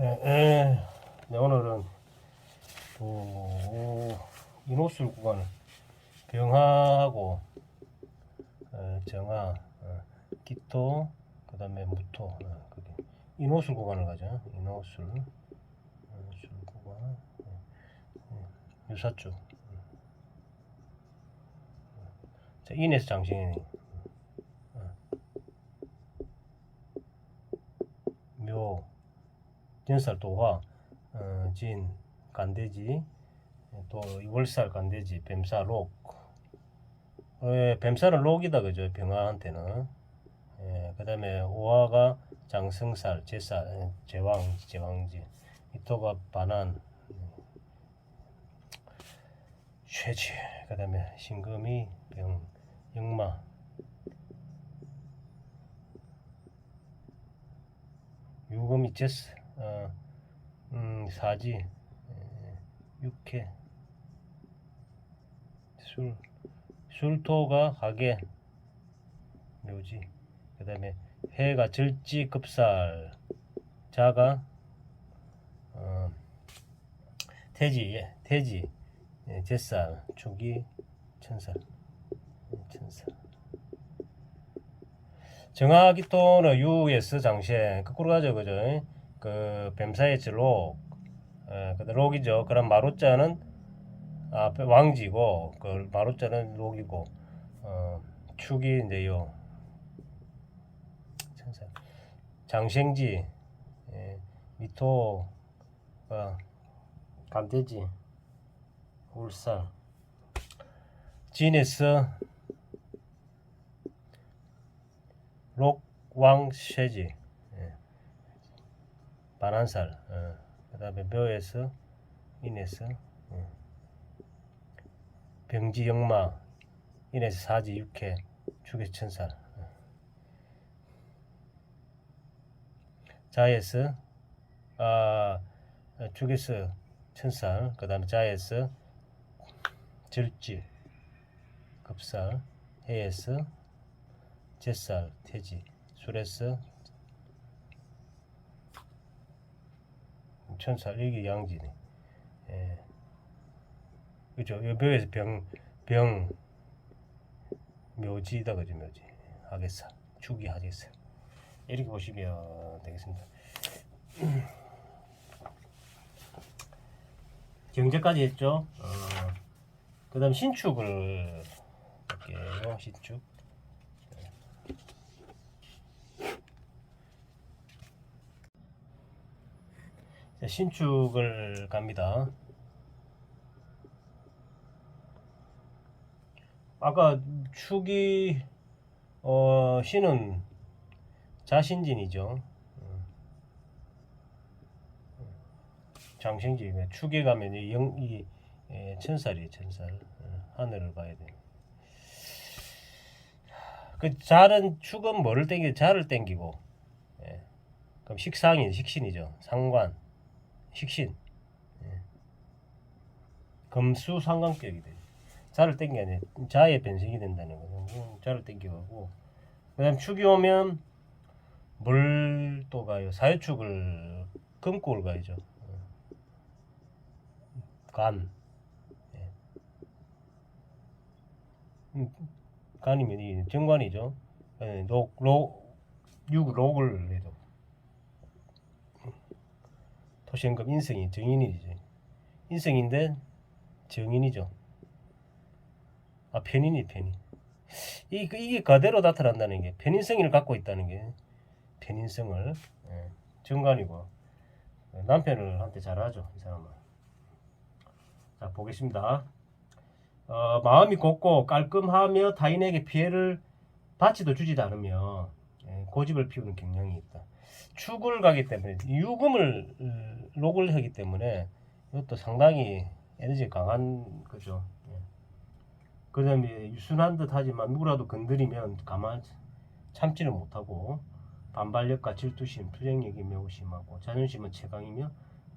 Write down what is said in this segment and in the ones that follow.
에, 에, 네, 오늘은 또 인호술 구간을 병하하고 어, 정하, 어, 기토, 그 다음에 무토, 어, 인호술 구간을 가죠. 인호술, 어, 술 구간, 어, 어, 유사주. 자, 인에서 장신이 묘, 진살 도화, 어, 진, 간대지, 또 월살 간대지, 뱀사 록. 어, 예, 뱀살은 록이다 그죠 병화한테는. 예, 그 다음에 오화가 장승살, 제살, 예, 제왕, 제왕지. 이토가 반한, 쇠지. 그 다음에 신금이 병, 역마. 유금이 제스, 어, 음, 사지, 에, 육회, 술, 술토가 하계, 묘지, 그 다음에 해가 절지 급살, 자가, 어, 태지, 예, 태지, 예, 제살, 축이, 천살, 예, 천살. 정화기토는 유에스 장시에 거꾸로 가죠 그죠 그 뱀사의 록 예, 그 록이죠. 그럼 마루자는 아 왕지고 그 마루자는 록이고 어 축이 이제 요. 장생지 예, 미토가 감대지. 울산 지네스 록왕쇠지. 예. 반한살 어. 그 다음에 묘에서 인에서 예. 병지영마 인에서 사지 육회 축에천살 어. 자에서 아 축에서 천살 그 다음에 자에서 절지 급살 해에서 제살, 태지, 술에서 천살 이게 양지네. 예. 그죠? 이 묘에서 병, 병, 묘지다 그죠 묘지. 하겠사, 축이 하겠사. 이렇게 보시면 되겠습니다. 경제까지 했죠. 어, 그 다음 신축을 볼게요. 신축. 신축을 갑니다. 아까 축이 어 신은 자신진이죠. 장생지 축에 가면 이 영, 이 예, 천살이 천살 어, 하늘을 봐야 돼. 그 잘은 축은 뭐를 땡기? 자를 땡기고. 예. 그럼 식상인 식신이죠. 상관. 식신. 예. 금수 상관격이 돼. 자를 땡겨야 자의 변색이 된다는 거죠. 자를 땡겨가고. 그 다음 축이 오면 물또 가요. 사유축을 금골 가야죠. 어. 간. 예. 음, 간이면 이 정관이죠. 예, 록, 록, 육, 록을 해도 토시연금 인성이 정인이지. 인성인데 정인이죠. 아 편인이 편인. 이 이게 그대로 나타난다는 게 편인성을 갖고 있다는 게 편인성을 예, 정관이고 남편을 한테 잘하죠 이 사람은. 자 보겠습니다. 어, 마음이 곱고 깔끔하며 타인에게 피해를 받지도 주지도 않으며 예, 고집을 피우는 경향이 있다. 축을 가기 때문에 유금을 음, 록을 하기 때문에 이것도 상당히 에너지 강한 거죠. 예. 그다음에 유순한 듯하지만 누구라도 건드리면 가만 참지를 못하고 반발력과 질투심, 투쟁력이 매우 심하고 자존심은 최강이며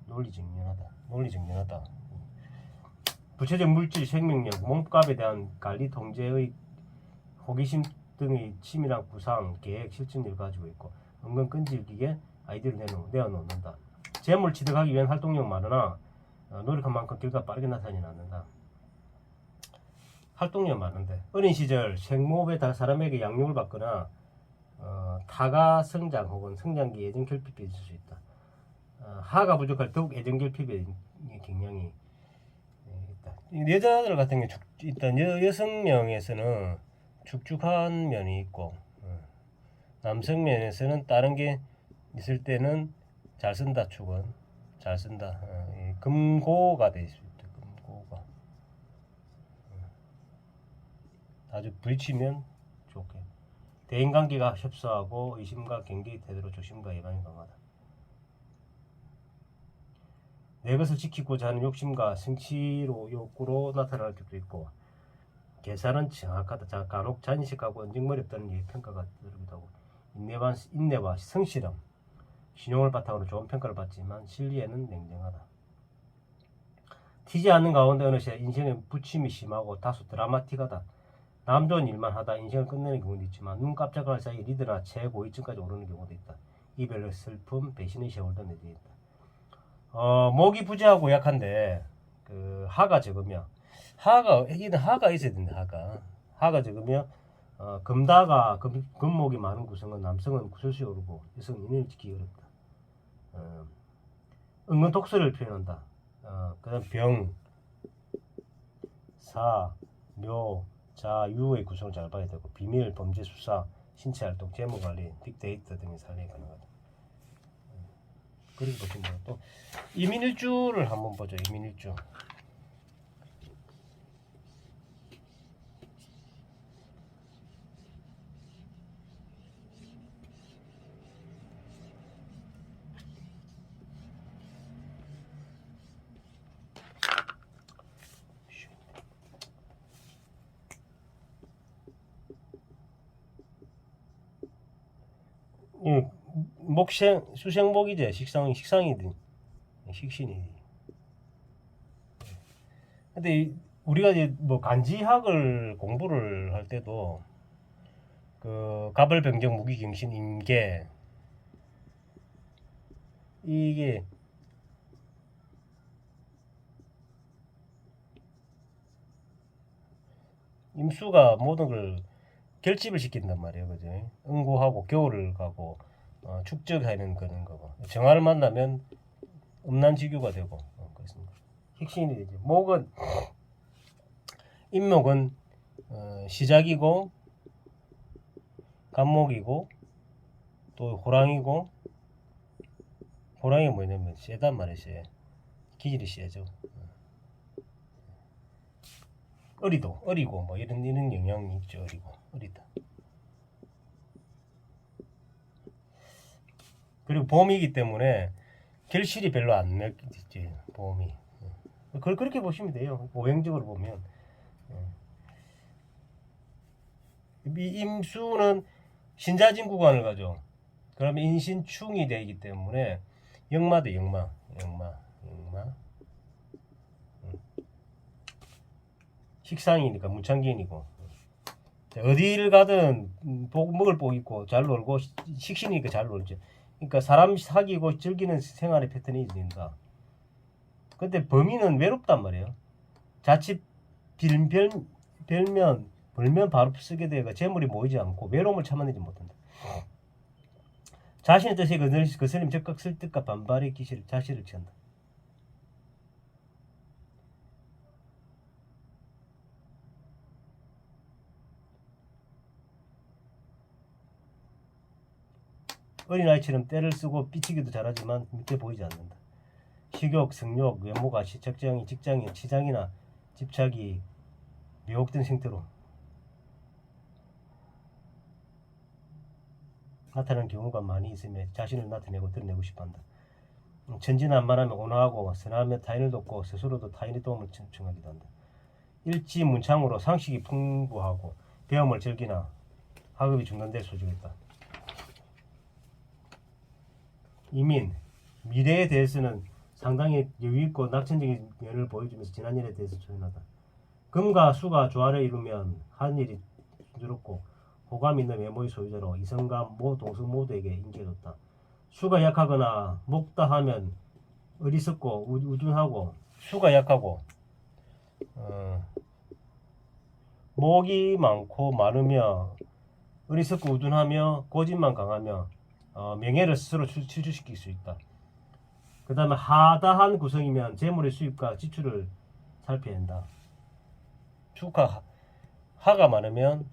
논리정연하다. 논리정연하다. 부채적 물질, 생명력, 몸값에 대한 관리 통제의 호기심 등의 치밀한 구상, 계획, 실천력을 가지고 있고 은근 끈질기게 아이디어를 내놓, 내어놓는다. 재물 취득하기 위한 활동력 많으나 어, 노력한 만큼 결과 빠르게 나타나지 않는다. 활동력 많은데 어린 시절 생모에 다 사람에게 양육을 받거나 어, 타가 성장 혹은 성장기 애정 결핍이 있을 수 있다. 어, 하가 부족할 더욱 애정 결핍의 경향이 예, 있다. 이 여자들 같은 축- 일단 여, 여성명에서는 축축한 면이 있고 어, 남성 면에서는 다른 게 있을 때는 잘 쓴다 축은 잘 쓴다. 어, 이 금고가 돼 있을 때 금고가 어. 아주 부딪히면 좋게 대인관계가 협소하고 의심과 경계의 태도로 조심과 예방이 강하다. 내 것을 지키고자 하는 욕심과 성취로 욕구로 나타날 때도 있고 계산은 정확하다. 자, 간혹 잔식하고 언쟁머리 없다는 게 평가가 들기도 하고 인내와, 인내와 성실함 신용을 바탕으로 좋은 평가를 받지만 실리에는 냉정하다. 튀지 않는 가운데 어느새 인생의 부침이 심하고 다소 드라마틱하다. 남 좋은 일만 하다 인생을 끝내는 경우도 있지만 눈 깜짝할 사이 리드나 최고위층까지 오르는 경우도 있다. 이별의 슬픔, 배신의 세월도 있다. 어, 목이 부재하고 약한데 그 하가 적으면 하가 이는 하가 있어야 된다. 하가 하가 적으면 어, 금다가 금, 금목이 많은 구성은 남성은 구설수에 오르고 여성은 인연을 지키기 어렵다. 어, 은근 독서를 표현한다. 어, 그다음 병, 사, 묘, 자, 유의 구성을 잘 봐야 되고 비밀, 범죄 수사, 신체 활동, 재무 관리, 빅데이터 등의 사례가 가능하다. 음, 그리고 또 이민일주를 한번 보죠. 이민일주. 이 목생 수생목이제 식상 식상이든 식신이. 근데 이- 우리가 이제 뭐 간지학을 공부를 할 때도 그 가벌병정 무기 경신 임계 이게 임수가 모든 걸 결집을 시킨단 말이에요, 그죠? 응고하고 겨울을 가고 어, 축적하는 그런 거고 정화를 만나면 음란지교가 되고 어, 그렇습니다. 핵심이 되죠. 목은 임목은 어, 시작이고 간목이고 또 호랑이고 호랑이가 뭐냐면 세단 말이에요. 세. 기질이 세죠. 어리도 어리고 뭐 이런 이런 영향이 있죠. 어리고 어리다. 그리고 봄이기 때문에 결실이 별로 안 맺지 봄이. 그걸 그렇게 보시면 돼요. 오행적으로 보면. 이 임수는 신자진 구간을 가죠. 그러면 인신충이 되기 때문에 역마대 역마, 역마, 역마. 음. 식상이니까 문창기인이고 어디를 가든 음, 복 먹을 복 있고 잘 놀고 시- 식신이니까 잘 놀죠. 그러니까 사람 사귀고 즐기는 생활의 패턴이 된다. 근데 범인은 외롭단 말이에요. 자칫 빌, 별, 별면 벌면 바로 쓰게 되가 재물이 모이지 않고 외로움을 참아내지 못한다. 자신의 뜻에 거슬- 거슬림 적극 설득과 반발의 기시를 자신을 취한다. 어린아이처럼 때를 쓰고 삐치기도 잘하지만 밑에 보이지 않는다. 식욕, 성욕, 외모가 시- 적정이 직장인 치장이나 집착이 미혹된 형태로 나타나는 경우가 많이 있으며 자신을 나타내고 드러내고 싶어한다. 음, 천진난만하며 온화하고 선하며 타인을 돕고 스스로도 타인의 도움을 청- 청하기도 한다. 일지 문창으로 상식이 풍부하고 배움을 즐기나 학업이 중단될 소지가 있다. 이민 미래에 대해서는 상당히 여유 있고 낙천적인 면을 보여주면서 지난 일에 대해서 조연하다. 금과 수가 조화를 이루면 한 일이 순조롭고 호감 있는 외모의 소유자로 이성과 모 동성 모두에게 인기가 좋다. 수가 약하거나 목다 하면 어리석고 우- 우둔하고 수가 약하고 어, 목이 많고 마르며 어리석고 우둔하며 고집만 강하며 어, 명예를 스스로 출- 추주시킬 수 있다. 그 다음에 하다한 구성이면 재물의 수입과 지출을 살펴낸다. 축하 하가 많으면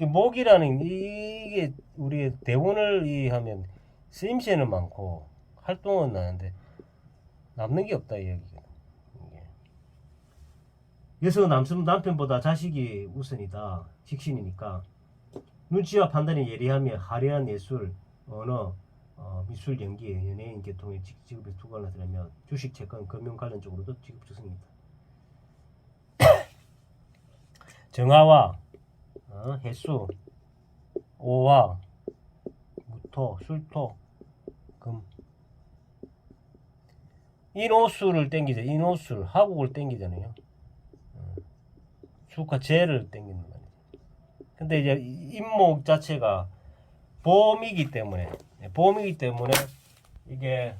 이 목이라는 이게 우리 대운을 이 하면 쓰임새는 많고 활동은 나는데 남는 게 없다 이 얘기가. 이게. 그래서 남성 남편보다 자식이 우선이다. 직신이니까 눈치와 판단이 예리하며 화려한 예술, 언어, 어, 미술, 연기, 연예인 계통의 직- 직업에 투과를 하려면 주식, 채권, 금융 관련 쪽으로도 직업적성입니다. 정화와 어, 해수, 오화, 무토, 술토, 금. 인호수를 땡기죠. 인호수를 하국을 땡기잖아요. 어, 수과 재를 땡기는 말이죠. 근데 이제 이- 인목 자체가 보험이기 때문에 예, 보험이기 때문에 이게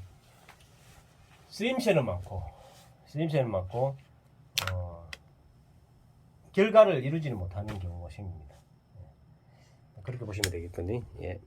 쓰임새는 많고 쓰임새는 많고 어, 결과를 이루지는 못하는 경우가 생깁니다. 예. 그렇게 보시면 되겠거든요. 예.